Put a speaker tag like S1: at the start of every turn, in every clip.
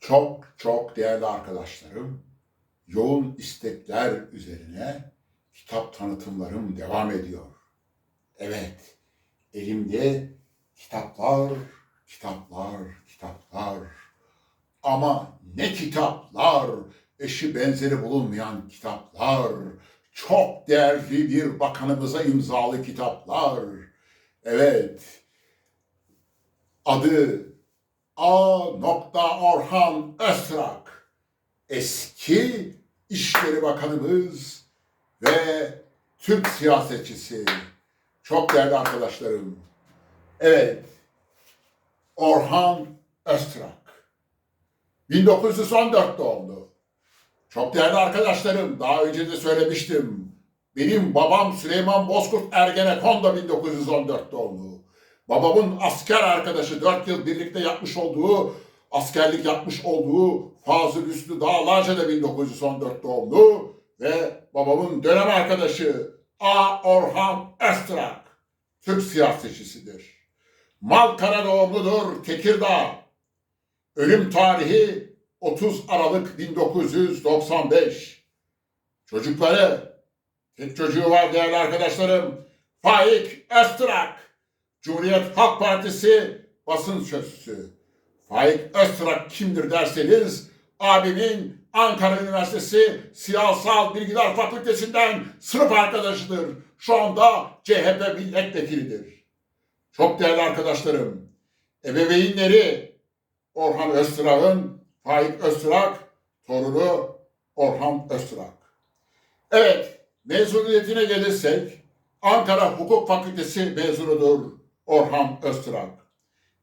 S1: Çok çok değerli arkadaşlarım, yoğun istekler üzerine kitap tanıtımlarım devam ediyor. Evet, elimde kitaplar, kitaplar, kitaplar. Ama ne kitaplar, eşi benzeri bulunmayan kitaplar, çok değerli bir bakanımıza imzalı kitaplar. Evet, adı A. Orhan Öztrak, eski İşleri Bakanımız ve Türk siyasetçisi. Çok değerli arkadaşlarım. Evet, Orhan Öztrak. 1914 doğumlu. Çok değerli arkadaşlarım, daha önce de söylemiştim. Benim babam Süleyman Bozkurt Ergenekon da 1914 doğumlu. Babamın asker arkadaşı 4 yıl birlikte yapmış olduğu, askerlik yapmış olduğu Fazıl Üstü Dağlarca da 1914 doğumlu ve babamın dönem arkadaşı A. Orhan Öztrak Türk siyasetçisidir. Malkara doğumludur Tekirdağ. Ölüm tarihi 30 Aralık 1995. Çocukları, tek çocuğu var değerli arkadaşlarım. Faik Öztrak. Cumhuriyet Halk Partisi basın sözcüsü. Faik Öztrak kimdir derseniz abimin Ankara Üniversitesi Siyasal Bilgiler Fakültesinden sınıf arkadaşıdır. Şu anda CHP milletvekilidir. Çok değerli arkadaşlarım, ebeveynleri Orhan Öztrak'ın Faik Öztrak, torunu Orhan Öztrak. Evet, mezuniyetine gelirsek Ankara Hukuk Fakültesi mezunudur Orhan Öztrak.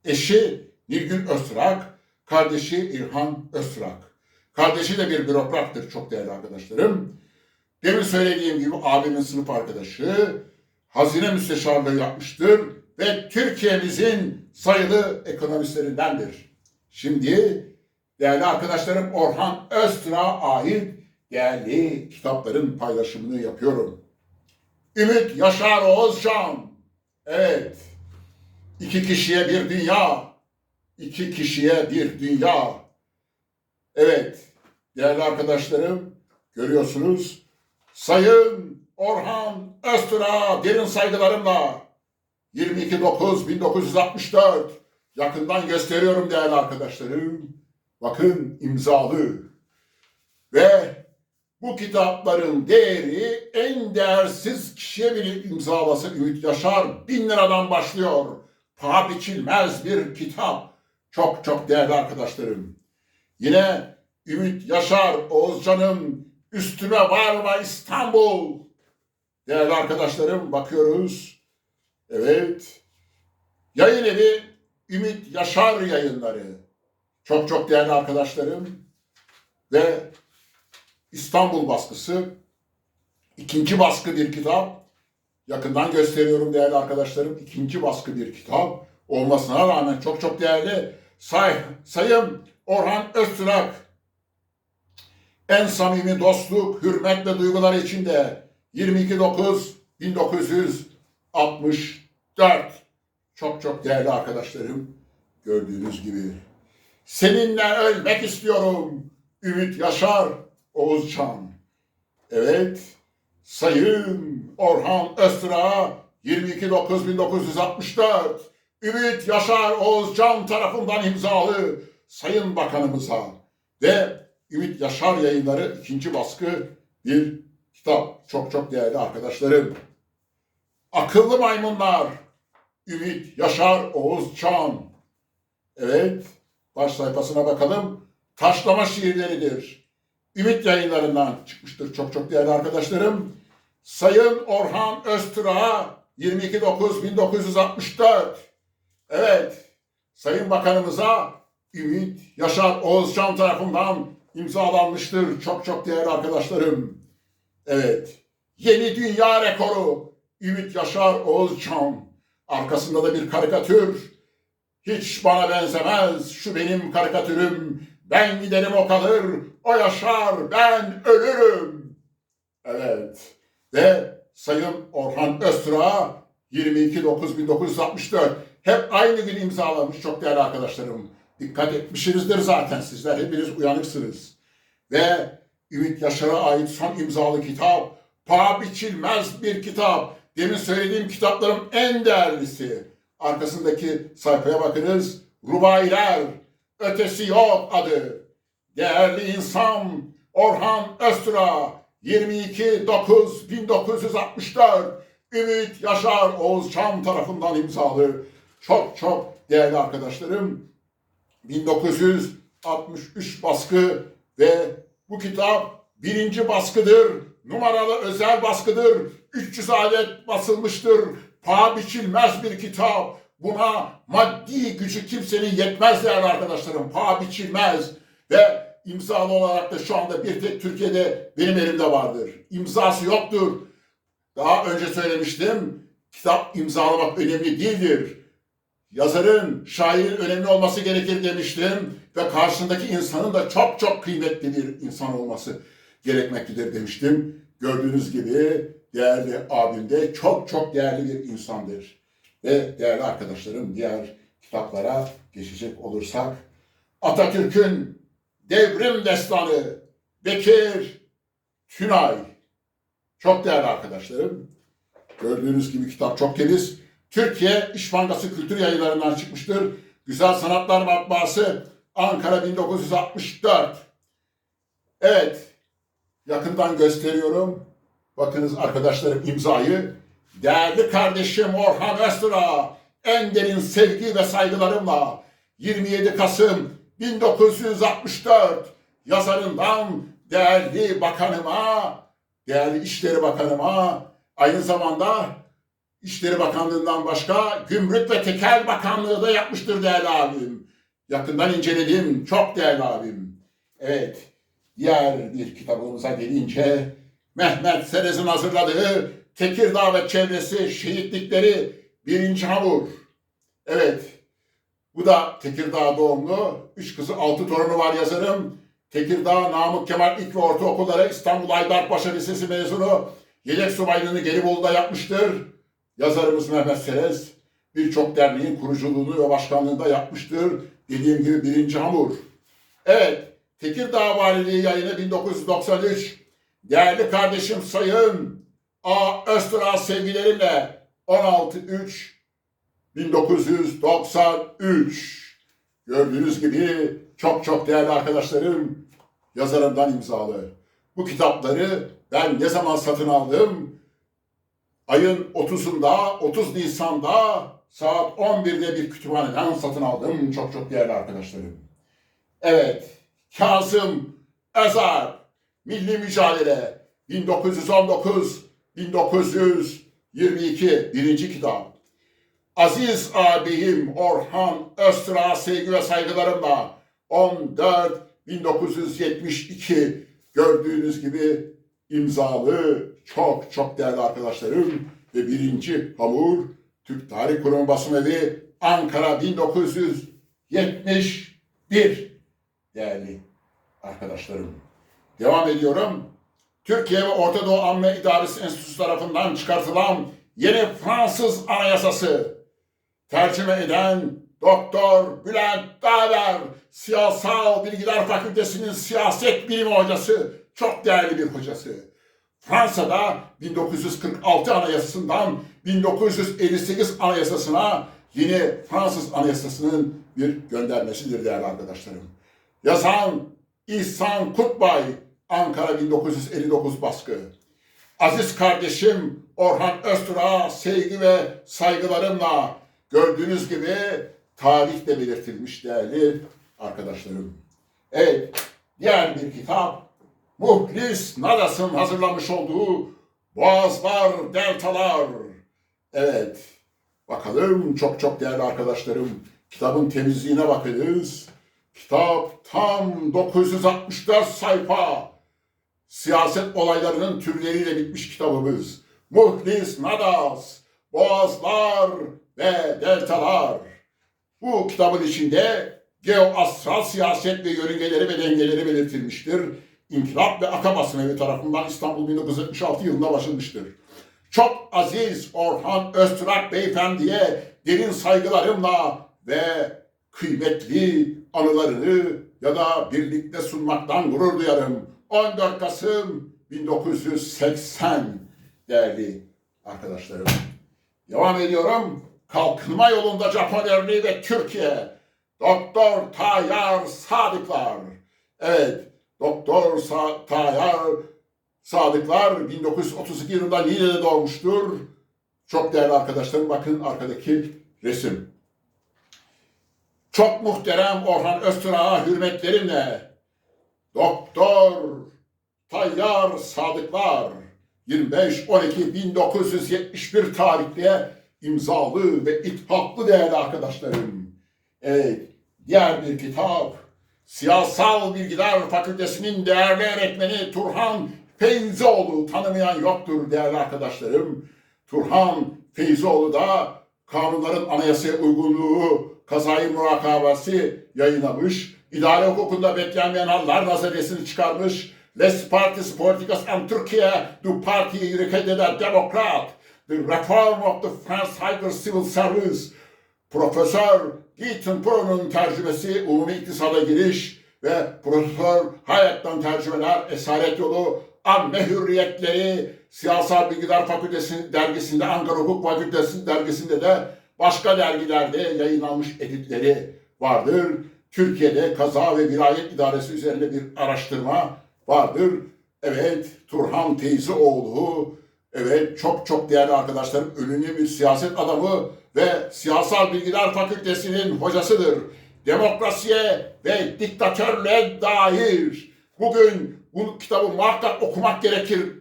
S1: Eşi Nilgün Öztrak, kardeşi İlhan Öztrak. Kardeşi de bir bürokrattır çok değerli arkadaşlarım. Demin söylediğim gibi abimin sınıf arkadaşı, hazine müsteşarlığı yapmıştır ve Türkiye'mizin sayılı ekonomistlerindendir. Şimdi değerli arkadaşlarım Orhan Öztrak'a ait değerli kitapların paylaşımını yapıyorum. Ümit Yaşar Oğuzcan. Evet. İki kişiye bir dünya. İki kişiye bir dünya. Evet. Değerli arkadaşlarım görüyorsunuz. Sayın Orhan Öztürk'a derin saygılarımla 22.9.1964 yakından gösteriyorum değerli arkadaşlarım. Bakın imzalı. Ve bu kitapların değeri en değersiz kişiye bile imzalası Ümit Yaşar bin liradan başlıyor. Paha biçilmez bir kitap. Çok çok değerli arkadaşlarım. Yine Ümit Yaşar Oğuzcan'ın Üstüme Varma İstanbul. Değerli arkadaşlarım bakıyoruz. Evet. Yayın evi Ümit Yaşar yayınları. Çok çok değerli arkadaşlarım. Ve İstanbul baskısı. ikinci baskı bir kitap. Yakından gösteriyorum değerli arkadaşlarım. İkinci baskı bir kitap. Olmasına rağmen çok çok değerli. Say, sayım Orhan Öztürk. En samimi dostluk, hürmet ve duygular içinde 22.9.1964. Çok çok değerli arkadaşlarım. Gördüğünüz gibi. Seninle ölmek istiyorum. Ümit Yaşar Oğuzcan. Evet. Sayın Orhan Öztürk'a 22.9.1964 Ümit Yaşar Oğuzcan tarafından imzalı Sayın Bakanımıza ve Ümit Yaşar yayınları ikinci baskı bir kitap. Çok çok değerli arkadaşlarım. Akıllı Maymunlar Ümit Yaşar Oğuzcan. Evet, baş sayfasına bakalım. Taşlama şiirleridir. Ümit yayınlarından çıkmıştır çok çok değerli arkadaşlarım. Sayın Orhan Öztürk'a 22.9.1964. Evet, Sayın Bakanımıza Ümit Yaşar Oğuzcan tarafından imzalanmıştır çok çok değerli arkadaşlarım. Evet, yeni dünya rekoru Ümit Yaşar Oğuzcan. Arkasında da bir karikatür. Hiç bana benzemez şu benim karikatürüm. Ben giderim o kalır, o yaşar, ben ölürüm. Evet. Ve Sayın Orhan Öztürk'a 22.9.1964 hep aynı gün imzalamış çok değerli arkadaşlarım. dikkat etmişsinizdir zaten. Sizler hepiniz uyanıksınız. Ve Ümit Yaşar'a ait son imzalı kitap, paha biçilmez bir kitap. Demin söylediğim kitapların en değerlisi. Arkasındaki sayfaya bakınız. Rubailer, ötesi yok adı. Değerli insan Orhan Öztürk'a 22 9 1964 Ümit Yaşar Oğuzcan tarafından imzalı. Çok çok değerli arkadaşlarım 1963 baskı ve bu kitap birinci baskıdır. Numaralı özel baskıdır. 300 adet basılmıştır. Paha biçilmez bir kitap. Buna maddi gücü kimsenin yetmez değerli arkadaşlarım. Paha biçilmez. Ve imzalı olarak da şu anda bir tek Türkiye'de benim elimde vardır. İmzası yoktur. Daha önce söylemiştim. Kitap imzalamak önemli değildir. Yazarın, şairin önemli olması gerekir demiştim. Ve karşısındaki insanın da çok çok kıymetli bir insan olması gerekmektedir demiştim. Gördüğünüz gibi değerli abim de çok çok değerli bir insandır. Ve değerli arkadaşlarım diğer kitaplara geçecek olursak Atatürk'ün Devrim Destanı Bekir Tünay çok değerli arkadaşlarım. Gördüğünüz gibi kitap çok temiz. Türkiye İş Bankası Kültür Yayınlarından çıkmıştır. Güzel Sanatlar Matbaası Ankara 1964. Evet, yakından gösteriyorum. Bakınız arkadaşlarım imzayı. Değerli kardeşim Orhan Öztürk'a en derin sevgi ve saygılarımla 27 Kasım 1964 yazarından değerli bakanıma, değerli İşleri Bakanıma, aynı zamanda İşleri Bakanlığı'ndan başka Gümrük ve Tekel Bakanlığı da yapmıştır değerli abim. Yakından inceledim. Çok değerli abim. Evet. Diğer bir kitabımıza gelince Mehmet Serez'in hazırladığı Tekirdağ ve çevresi şehitlikleri birinci hamur. Evet. Bu da Tekirdağ doğumlu. Üç kızı altı torunu var yazarım. Tekirdağ Namık Kemal İlk ve Ortaokulları İstanbul Aydarpaşa Lisesi mezunu. Yedek subaylığını Gelibolu'da yapmıştır. Yazarımız Mehmet Serez birçok derneğin kuruculuğunu ve başkanlığını da yapmıştır. Dediğim gibi birinci hamur. Evet, Tekirdağ Valiliği yayını 1993. Değerli kardeşim Sayın A. Öztürk'a sevgilerimle 16-3 1993. Gördüğünüz gibi çok çok değerli arkadaşlarım yazarımdan imzalı. Bu kitapları ben ne zaman satın aldım? ayın 30'unda, 30 Nisan'da saat 11'de bir kütüphaneden satın aldım. Çok çok değerli arkadaşlarım. Evet, Kazım Özer, Milli Mücadele, 1919-1922, birinci kitap. Aziz abim Orhan Öztürk'a sevgi ve saygılarımla 14 1972 gördüğünüz gibi imzalı çok çok değerli arkadaşlarım ve birinci hamur Türk Tarih Kurumu basım evi Ankara 1971 değerli arkadaşlarım. Devam ediyorum. Türkiye ve Orta Doğu Amme İdaresi Enstitüsü tarafından çıkartılan yeni Fransız Anayasası tercüme eden Doktor Bülent Dağver, Siyasal Bilgiler Fakültesi'nin siyaset bilimi hocası, çok değerli bir hocası. Fransa'da 1946 Anayasası'ndan 1958 Anayasası'na yeni Fransız Anayasası'nın bir göndermesidir değerli arkadaşlarım. Yazan İhsan Kutbay, Ankara 1959 baskı. Aziz kardeşim Orhan Öztürk'a sevgi ve saygılarımla gördüğünüz gibi tarihte belirtilmiş değerli arkadaşlarım. Evet, diğer bir kitap Muhlis Nadas'ın hazırlamış olduğu Boğazlar, Deltalar. Evet, bakalım çok çok değerli arkadaşlarım. Kitabın temizliğine bakınız. Kitap tam 964 sayfa. Siyaset olaylarının türleriyle bitmiş kitabımız. Muhlis Nadas, Boğazlar ve Deltalar. Bu kitabın içinde geoastral siyaset ve yörüngeleri ve dengeleri belirtilmiştir. İnkılap ve Aka Basım Evi tarafından İstanbul 1976 yılında başlamıştır. Çok aziz Orhan Öztürk Beyefendi'ye derin saygılarımla ve kıymetli anılarını ya da birlikte sunmaktan gurur duyarım. 14 Kasım 1980 değerli arkadaşlarım. Devam ediyorum. Kalkınma yolunda Japon örneği ve Türkiye. Doktor Tayyar Sadıklar. Evet, Doktor Sa Tayyar Sadıklar 1932 yılında Niğde'de doğmuştur. Çok değerli arkadaşlarım bakın arkadaki resim. Çok muhterem Orhan Öztürk'a hürmetlerimle Doktor Tayyar Sadıklar 25-12-1971 tarihli imzalı ve ithaflı değerli arkadaşlarım. Evet, diğer bir kitap Siyasal Bilgiler Fakültesinin değerli öğretmeni Turhan Feyzoğlu tanımayan yoktur değerli arkadaşlarım. Turhan Feyzoğlu da kanunların anayasaya uygunluğu kazayı murakabesi yayınlamış. İdare hukukunda beklenmeyen hallar nazariyesini çıkarmış. Les partis politicas en Türkiye du parti yürüyüşü de demokrat. The reform of the French Higher Civil Service. Profesör Gittin Pro'nun tercümesi Umumi İktisada Giriş ve Profesör Hayat'tan tercümeler Esaret Yolu Amme Hürriyetleri Siyasal Bilgiler Fakültesi dergisinde Ankara Hukuk Fakültesi dergisinde de başka dergilerde yayınlanmış editleri vardır. Türkiye'de kaza ve vilayet idaresi üzerinde bir araştırma vardır. Evet Turhan Teyzioğlu evet çok çok değerli arkadaşlarım ünlü bir siyaset adamı ve Siyasal Bilgiler Fakültesinin hocasıdır. Demokrasiye ve diktatörlüğe dair bugün bu kitabı muhakkak okumak gerekir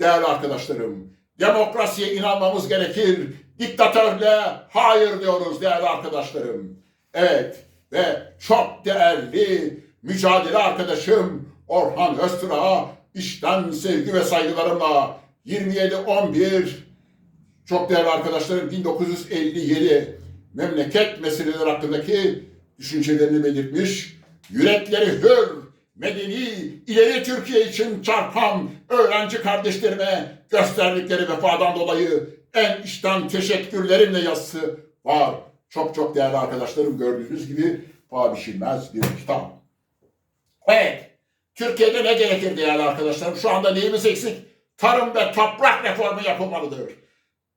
S1: değerli arkadaşlarım. Demokrasiye inanmamız gerekir. Diktatörlüğe hayır diyoruz değerli arkadaşlarım. Evet ve çok değerli mücadele arkadaşım Orhan Öztürk'a işten sevgi ve saygılarımla 27-11 çok değerli arkadaşlarım 1957 memleket meseleleri hakkındaki düşüncelerini belirtmiş. Yürekleri hür, medeni, ileri Türkiye için çarpan öğrenci kardeşlerime gösterdikleri vefadan dolayı en içten teşekkürlerimle yazısı var. Çok çok değerli arkadaşlarım gördüğünüz gibi paha biçilmez bir kitap. Evet, Türkiye'de ne gerekir değerli arkadaşlarım? Şu anda neyimiz eksik? Tarım ve toprak reformu yapılmalıdır.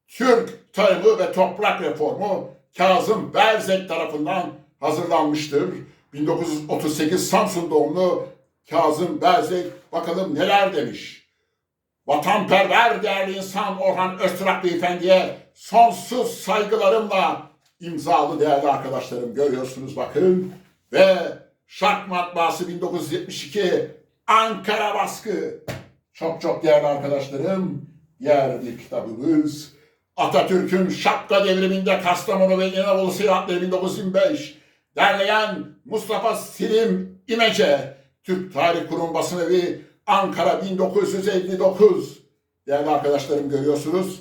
S1: Türk Tarımı ve Toprak Reformu Kazım Berzek tarafından hazırlanmıştır. 1938 Samsun doğumlu Kazım Berzek bakalım neler demiş. Vatanperver değerli insan Orhan Öztürk Beyefendi'ye sonsuz saygılarımla imzalı değerli arkadaşlarım görüyorsunuz bakın. Ve Şark Matbaası 1972 Ankara baskı. Çok çok değerli arkadaşlarım diğer bir kitabımız Atatürk'ün şapka devriminde Kastamonu ve İnebolu seyahatleri 1925 derleyen Mustafa Silim İmece Türk Tarih Kurum Basın Evi Ankara 1959 değerli arkadaşlarım görüyorsunuz.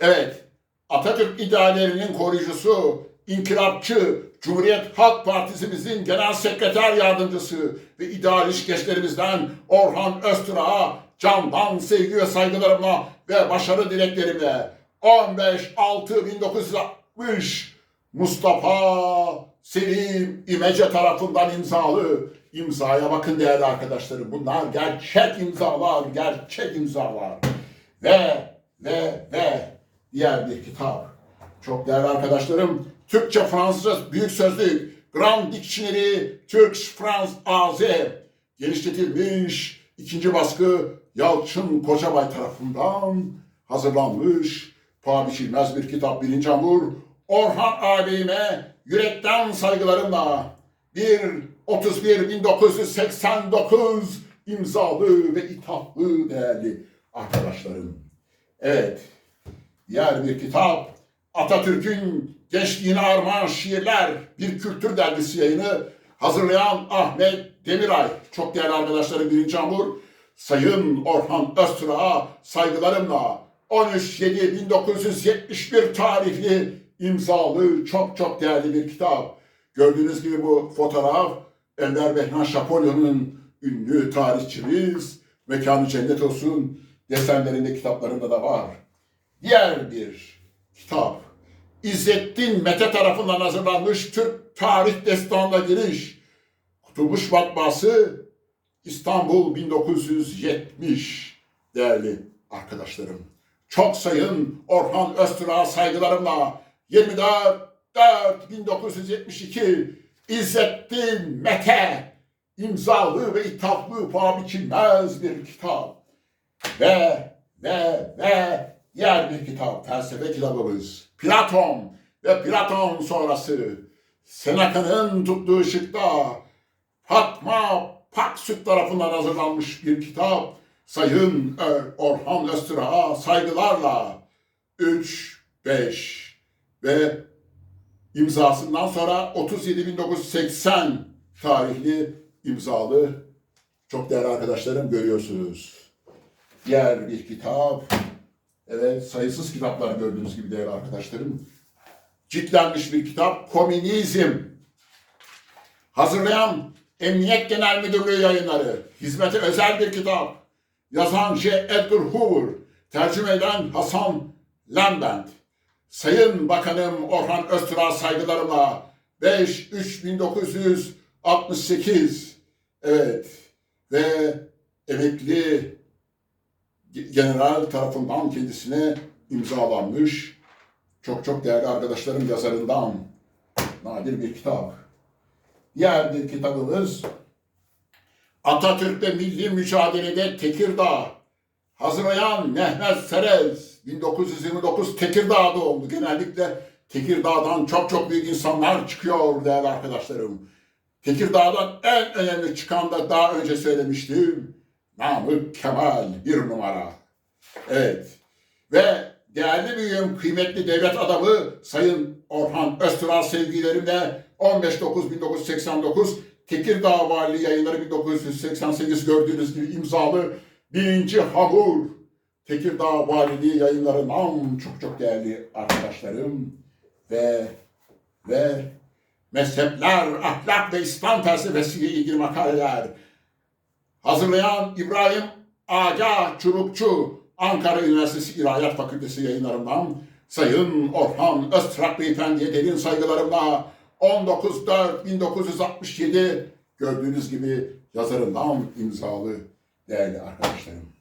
S1: Evet Atatürk ideallerinin koruyucusu, inkılapçı, Cumhuriyet Halk Partisimizin genel sekreter yardımcısı ve idealist gençlerimizden Orhan Öztürk'a candan sevgi ve saygılarımla ve başarı dileklerimle 15-6-1960 Mustafa Selim İmece tarafından imzalı imzaya bakın değerli arkadaşlarım. Bunlar gerçek imzalar, gerçek imzalar. Ve ve ve diğer bir kitap. Çok değerli arkadaşlarım. Türkçe Fransız Büyük Sözlük Grand Dictionary Türk Frans AZ genişletilmiş ikinci baskı Yalçın Kocabay tarafından hazırlanmış paha biçilmez bir kitap birinci hamur Orhan ağabeyime yürekten saygılarımla 1 31 1989 imzalı ve ithaflı değerli arkadaşlarım. Evet, diğer bir kitap Atatürk'ün gençliğine armağan şiirler bir kültür dergisi yayını hazırlayan Ahmet Demiray. Çok değerli arkadaşlarım birinci hamur. Sayın Orhan Öztürk'a saygılarımla 13.7.1971 tarihli imzalı çok çok değerli bir kitap. Gördüğünüz gibi bu fotoğraf Enver Behnan Şapolyon'un ünlü tarihçimiz mekanı cennet olsun desenlerinde kitaplarında da var. Diğer bir kitap İzzettin Mete tarafından hazırlanmış Türk Tarih Destanla Giriş. Kurtuluş Matbaası İstanbul 1970 değerli arkadaşlarım. Çok sayın Orhan Öztürk'a saygılarımla 24 4 1972 İzzettin Mete imzalı ve ithaflı paha biçilmez bir kitap. Ve ve ve diğer bir kitap felsefe kitabımız Platon ve Platon sonrası Seneca'nın tuttuğu ışıkta Fatma Paksüt tarafından hazırlanmış bir kitap. Sayın Ö- Orhan Öztürk'a saygılarla 3, 5 ve imzasından sonra 37.1980 tarihli imzalı çok değerli arkadaşlarım görüyorsunuz. Diğer bir kitap. Evet sayısız kitaplar gördüğünüz gibi değerli arkadaşlarım. Ciltlenmiş bir kitap. Komünizm. Hazırlayan Emniyet Genel Müdürlüğü yayınları. Hizmete özel bir kitap. Yazan J. Edgar Hoover. Tercüme eden Hasan Lambent. Sayın Bakanım Orhan Öztürk'a saygılarımla 5 3 1968 evet ve emekli general tarafından kendisine imzalanmış çok çok değerli arkadaşlarım yazarından nadir bir kitap. Diğer bir kitabımız Atatürk'le Milli Mücadelede Tekirdağ Hazırlayan Mehmet Serez 1929 Tekirdağ doğumlu. Genellikle Tekirdağ'dan çok çok büyük insanlar çıkıyor değerli arkadaşlarım. Tekirdağ'dan en önemli çıkan da daha önce söylemiştim. Namık Kemal bir numara. Evet. Ve değerli büyüğüm, kıymetli devlet adamı Sayın Orhan Öztürk'a sevgilerimle 15.9.1989 Tekirdağ Valiliği yayınları 1988 gördüğünüz gibi imzalı birinci hamur Tekirdağ Valiliği yayınlarından çok çok değerli arkadaşlarım ve ve mezhepler, ahlak ve İslam felsefesiyle ilgili makaleler hazırlayan İbrahim Aga Çurukçu Ankara Üniversitesi İlahiyat Fakültesi yayınlarından Sayın Orhan Öztrak Beyefendi'ye derin saygılarımla 19.4.1967 gördüğünüz gibi yazarından imzalı değerli arkadaşlarım.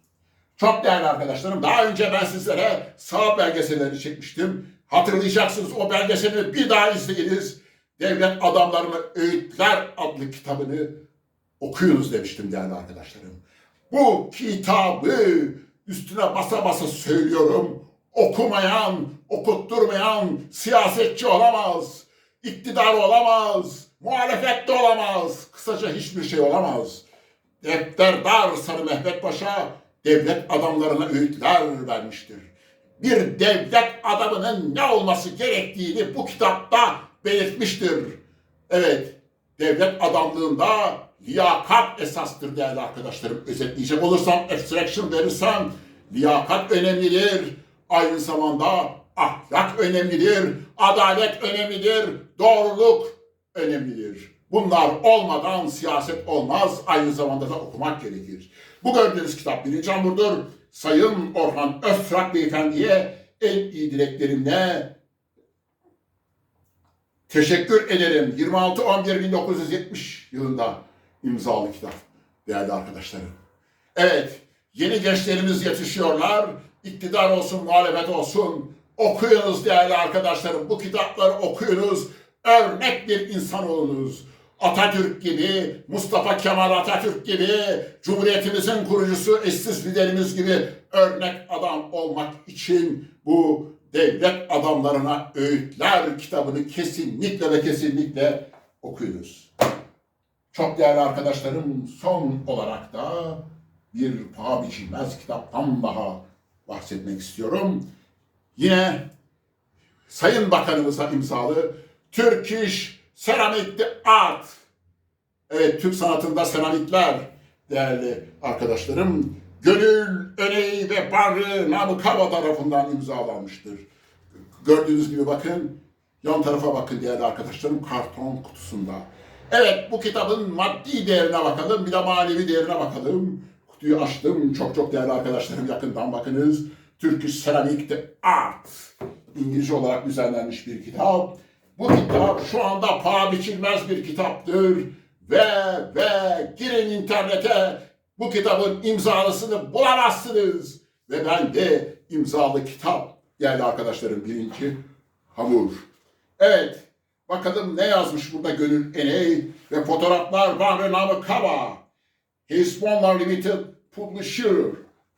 S1: Çok değerli arkadaşlarım daha önce ben sizlere sağ belgeselleri çekmiştim. Hatırlayacaksınız o belgeseli bir daha izleyiniz. Devlet Adamlarına Öğütler adlı kitabını okuyunuz demiştim değerli arkadaşlarım. Bu kitabı üstüne basa basa söylüyorum. Okumayan, okutturmayan siyasetçi olamaz. iktidar olamaz. Muhalefette olamaz. Kısaca hiçbir şey olamaz. Defterdar Sarı Mehmet Paşa devlet adamlarına öğütler vermiştir. Bir devlet adamının ne olması gerektiğini bu kitapta belirtmiştir. Evet, devlet adamlığında liyakat esastır değerli arkadaşlarım. Özetleyecek olursam, abstraction verirsem, liyakat önemlidir. Aynı zamanda ahlak önemlidir, adalet önemlidir, doğruluk önemlidir. Bunlar olmadan siyaset olmaz, aynı zamanda da okumak gerekir. Bu gördüğünüz kitap birinci hamurdur. Sayın Orhan Öztrak Beyefendi'ye en iyi dileklerimle teşekkür ederim. 26-11-1970 yılında imzalı kitap değerli arkadaşlarım. Evet, yeni gençlerimiz yetişiyorlar. İktidar olsun, muhalefet olsun. Okuyunuz değerli arkadaşlarım. Bu kitapları okuyunuz. Örnek bir insan olunuz. Atatürk gibi, Mustafa Kemal Atatürk gibi, Cumhuriyetimizin kurucusu eşsiz liderimiz gibi örnek adam olmak için bu devlet adamlarına öğütler kitabını kesinlikle ve kesinlikle okuyunuz. Çok değerli arkadaşlarım son olarak da bir paha biçilmez kitaptan daha bahsetmek istiyorum. Yine Sayın Bakanımıza imzalı Turkish Ceramic Art. Evet Türk sanatında seramikler değerli arkadaşlarım. Gönül, Öney ve Barı Namık tarafından imzalanmıştır. Gördüğünüz gibi bakın yan tarafa bakın değerli arkadaşlarım karton kutusunda. Evet bu kitabın maddi değerine bakalım bir de manevi değerine bakalım. Kutuyu açtım çok çok değerli arkadaşlarım yakından bakınız. Turkish Ceramic Art. İngilizce olarak düzenlenmiş bir kitap. Bu kitap şu anda paha biçilmez bir kitaptır. Ve ve girin internete bu kitabın imzalısını bulamazsınız. Ve ben de imzalı kitap değerli arkadaşlarım birinci hamur. Evet bakalım ne yazmış burada Gönül Eney ve fotoğraflar var Namık Kaba. Hisbonlar Limited Publisher.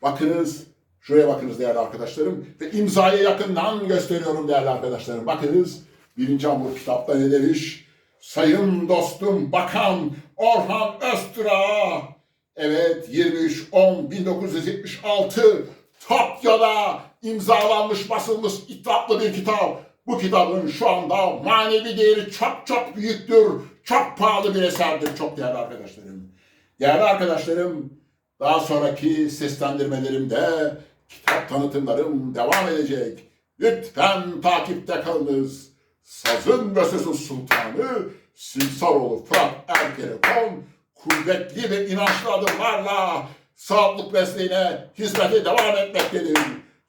S1: Bakınız şuraya bakınız değerli arkadaşlarım ve imzayı yakından gösteriyorum değerli arkadaşlarım. Bakınız birinci hamur kitapta ne demiş? Sayın dostum Bakan Orhan Öztürk'a Evet 23-10-1976 Tokyo'da imzalanmış basılmış itlaplı bir kitap. Bu kitabın şu anda manevi değeri çok çok büyüktür. Çok pahalı bir eserdir çok değerli arkadaşlarım. Değerli arkadaşlarım daha sonraki seslendirmelerimde kitap tanıtımlarım devam edecek. Lütfen takipte kalınız. Sazın ve Sözün Sultanı Simsaroğlu Fırat Ergenekon kuvvetli ve inançlı adımlarla sağlık mesleğine hizmete devam etmektedir.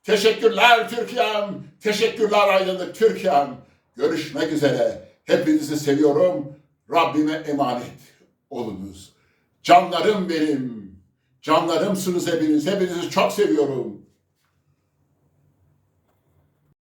S1: Teşekkürler Türkiye'm, teşekkürler aydınlık Türkiye'm. Görüşmek üzere. Hepinizi seviyorum. Rabbime emanet olunuz. Canlarım benim. Canlarımsınız hepiniz. Hepinizi çok seviyorum.